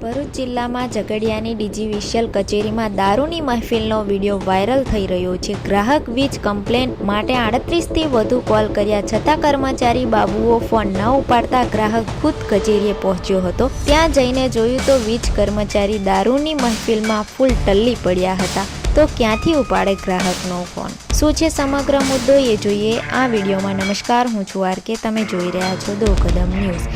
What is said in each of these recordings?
ભરૂચ જિલ્લામાં ઝઘડિયાની ડીજીવીસીએલ કચેરીમાં દારૂની મહેફિલનો વીડિયો વાયરલ થઈ રહ્યો છે. ગ્રાહક વીજ કમ્પ્લેન માટે આડત્રીસથી વધુ કોલ કર્યા છતાં કર્મચારી બાબુઓ ફોન ન ઉપાડતા ગ્રાહક ખુદ કચેરીએ પહોંચ્યો હતો. ત્યાં જઈને જોયું તો વીજ કર્મચારી દારૂની મહેફિલમાં ફૂલ ટલ્લી પડ્યા હતા. તો ક્યાંથી ઉપાડે ગ્રાહકનો ફોન? શું છે સમગ્ર મુદ્દો એ જોઈએ આ વિડીયોમાં. નમસ્કાર, હું છું આર કે. તમે જોઈ રહ્યા છો દો કદમ ન્યૂઝ.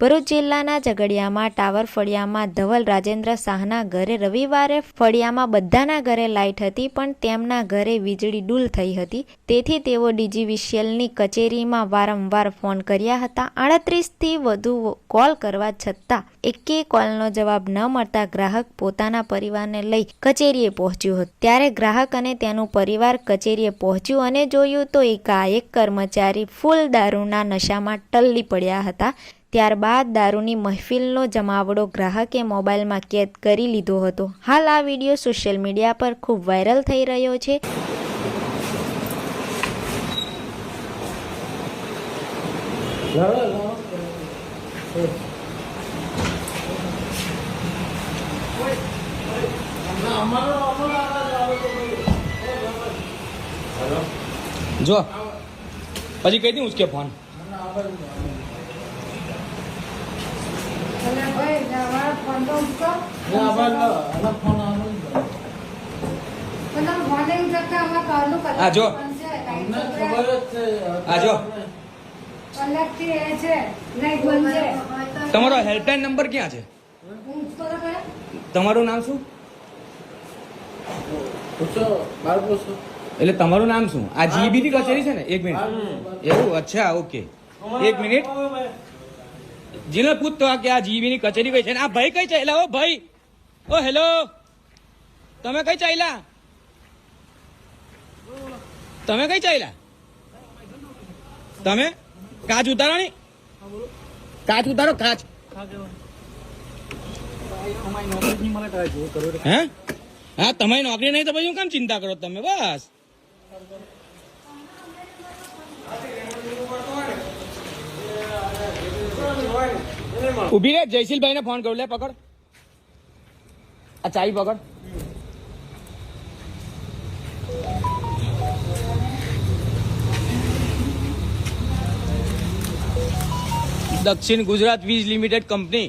ભરૂચ જિલ્લાના ઝઘડિયામાં ટાવર ફળિયામાં ધવલ રાજેન્દ્ર શાહના ઘરે રવિવારે ફળિયામાં બધાના ઘરે લાઇટ હતી, પણ તેમના ઘરે વીજળી ડૂલ થઈ હતી. તેથી તેઓ ડીજીવીસીએલની કચેરીમાં વારંવાર ફોન કર્યા હતા. આડત્રીસથી વધુ કોલ કરવા છતાં એકેય કોલનો જવાબ ન મળતા ગ્રાહક પોતાના પરિવારને લઈ કચેરીએ પહોંચ્યું હતું. ત્યારે ગ્રાહક અને તેનું પરિવાર કચેરીએ પહોંચ્યું અને જોયું તો એકાએક કર્મચારી ફૂલ દારૂના નશામાં ટલ્લી પડ્યા હતા. ત્યારબાદ દારૂની મહેફિલનો જમાવડો ગ્રાહકે મોબાઈલમાં કેદ કરી લીધો હતો. હાલ આ વીડિયો સોશિયલ મીડિયા પર ખૂબ વાયરલ થઈ રહ્યો છે. જો પછી કઈ દઉં ઉચકે ફોન. આ જો. આ જો. તમારો હેલ્પલાઇન નંબર ક્યાં છે? તમારું નામ શું? પૂછો તમારું નામ શું એટલે તમારું નામ શું? આ જીબી ની કચેરી છે ને? એક મિનિટ. એવું? અચ્છા ઓકે. એક મિનિટ. જીને પૂછતો કે આ જીબી ની કચેરી કઈ છે ને? આ ભાઈ કઈ ચાલ્યા ઓ ભાઈ. ઓ હેલો. તમે કઈ ચાલ્યા તમે કઈ ચાલ્યા તમે? કાચ ઉતારો ની. કાચ ઉતારો કાચ. હે? હા તમારી નોકરી નહીં તો પછી હું કેમ ચિંતા કરો તમે? બસ. ઊભી રે જયશીલભાઈ ને ફોન કરું લે પકડ આ ચાવી પકડ દક્ષિણ ગુજરાત વીજ લિમિટેડ કંપની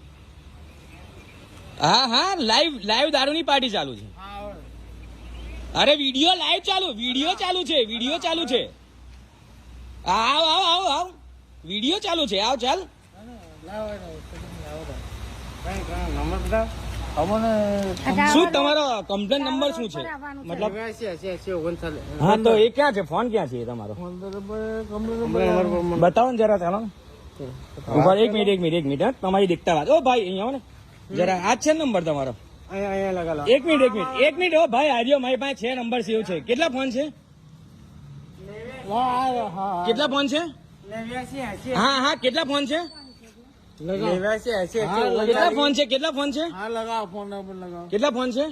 હા હા લાઈવ લાઈવ દારૂની પાર્ટી ચાલુ છે. અરે વીડિયો લાઈવ ચાલુ વીડિયો ચાલુ છે વીડિયો ચાલુ છે. આવ આવ આવ આવ. વીડિયો ચાલુ છે આવ ચાલ. શું તમારો કમ્પ્લેન નંબર શું છે? મતલબ હા તો એ ક્યાં છે? ફોન ક્યાં છે તમારો? બતાવો ને જરા ચાલો. એક મિનિટ એક મિનિટ એક મિનિટ તમારી દેખતા વાત. ઓ ભાઈ અહીંયા ને. જરા આ છે નંબર તમારો અહીંયા અહીંયા લગાલો એક મિનિટ એક મિનિટ એક મિનિટ ઓ ભાઈ આર્યો મારી પાસે છે નંબર સેવ છે કેટલા ફોન છે કેટલા ફોન છે હા હા કેટલા ફોન છે કેટલા ફોન છે કેટલા ફોન છે હા લગાવો ફોન નંબર લગાવો કેટલા ફોન છે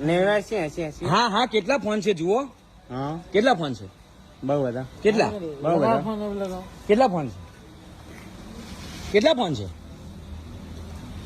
નેવ્યાસી એસી એસી હા હા કેટલા ફોન છે જુઓ હા કેટલા ફોન છે બહુ બધા કેટલા બહુ બધા ફોન નંબર લગાવો કેટલા ફોન છે કેટલા ફોન છે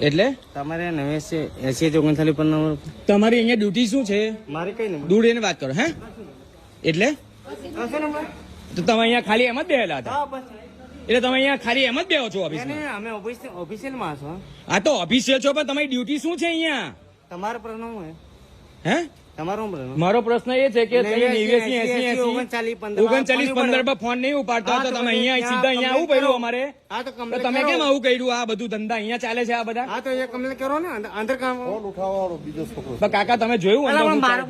એટલે? તમારે નવેસી એસી ઓગણચાલીસ પર નંબર તમારી અહીંયા ડ્યુટી શું છે? મારે કઈ નંબર દૂર એને વાત કરો હે? એટલે? તો તમે અહીંયા ખાલી એમ જ બેહેલા હતા? એટલે તમે અહીંયા ખાલી એમ જ બેહો છો ઓફિસ અમે ઓફિસિયલમાં છો હા તો ઓફિસિયલ છો પણ તમારી ડ્યુટી શું છે અહીંયા? તમારો પ્રશ્ન હે? મારો પ્રશ્ન એ છે કે ઓગણચાલીસ, પંદર. પર ફોન નહીં ઉપાડતા તો તમે અહીંયા સીધા અહીંયા આવું કર્યું અમારે. તો તમે કેમ આવું કર્યું? આ બધું ધંધા અહીંયા ચાલે છે આ બધા? કાકા તમે જોયું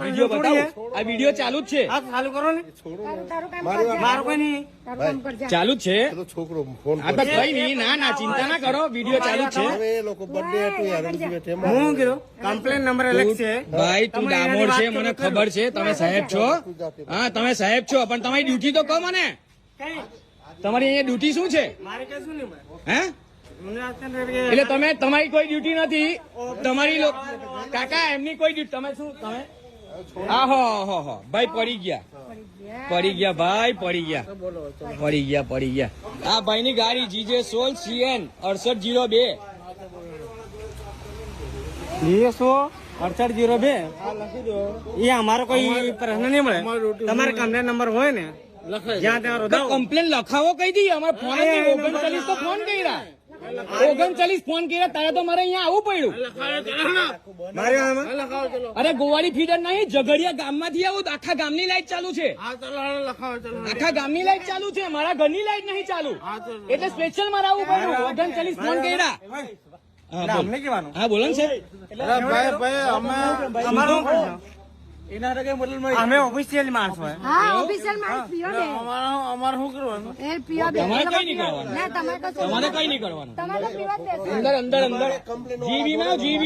વીડિયો બતાવો? આ વીડિયો ચાલુ જ છે. ચાલુ કરો ને. તારું તારું કામ કરજે. મારો કોઈ નહીં. તારું કામ કરજે. ચાલુ જ છે? છોકરો ફોન કઈ નહીં ના ના ચિંતા ના કરો. વીડિયો ચાલુ જ છે. હું કમ્પ્લેન નંબર અલગ છે. ભાઈ તું ડામોર છે મને. ખબર છે તમે સાહેબ છો. હા તમે સાહેબ છો પણ તમારી ડ્યુટી તો કહો મને. તમારી અહીંયા ડ્યુટી શું છે? ભાઈ. હે? એટલે તમે તમારી કોઈ ડ્યુટી નથી. તમારી કાકા એમની કોઈ ડ્યુટી તમે શું તમે? હા હો હો હો. ભાઈ પડી ગયા. પડી ગયા ભાઈ પડી ગયા. પડી ગયા પડી ગયા. આ ભાઈની ગાડી જીજે સોલ સીએન અડસઠ જીરો બે. અડસઠ જીરો બે. એ અમારો કોઈ પ્રશ્ન નહીં મળે. તમારે કમ્પ્લેન નંબર હોય ને જ્યાં ત્યાં રોદાવો. કમ્પ્લેન લખાવો કઈ દઈએ. અમારે ફોન ઓગણચાલીસ તો ફોન કર્યા. ઓગણચાલીસ ફોન કર્યા તારે તો મારે અહીંયા આવવું પડ્યું. અરે ગોવાળી ફીડર નહીં ઝઘડિયા ગામમાંથી આવું આખા ગામની લાઈટ ચાલુ છે. આખા ગામની લાઈટ ચાલુ છે મારા ઘરની લાઈટ નહીં ચાલુ. એટલે સ્પેશિયલ મારે આવવું પડ્યું. ઓગણચાલીસ ફોન કર્યા. અમને કહેવાનું. હા બોલો ને સાહેબ. અમારો શું પ્રશ્ન? અમે ઓફિસિયલ માણસ હોય હા માણસ પીઓ અમારે શું કરવાનું? એ પીઓ બે તમારે કઈ નહીં કરવાનું. ના તમારે તો તમારે કઈ નહીં કરવાનું. તમારે તો પીવા જ દેશે અંદર અંદર અંદર. જીબી માં જીબી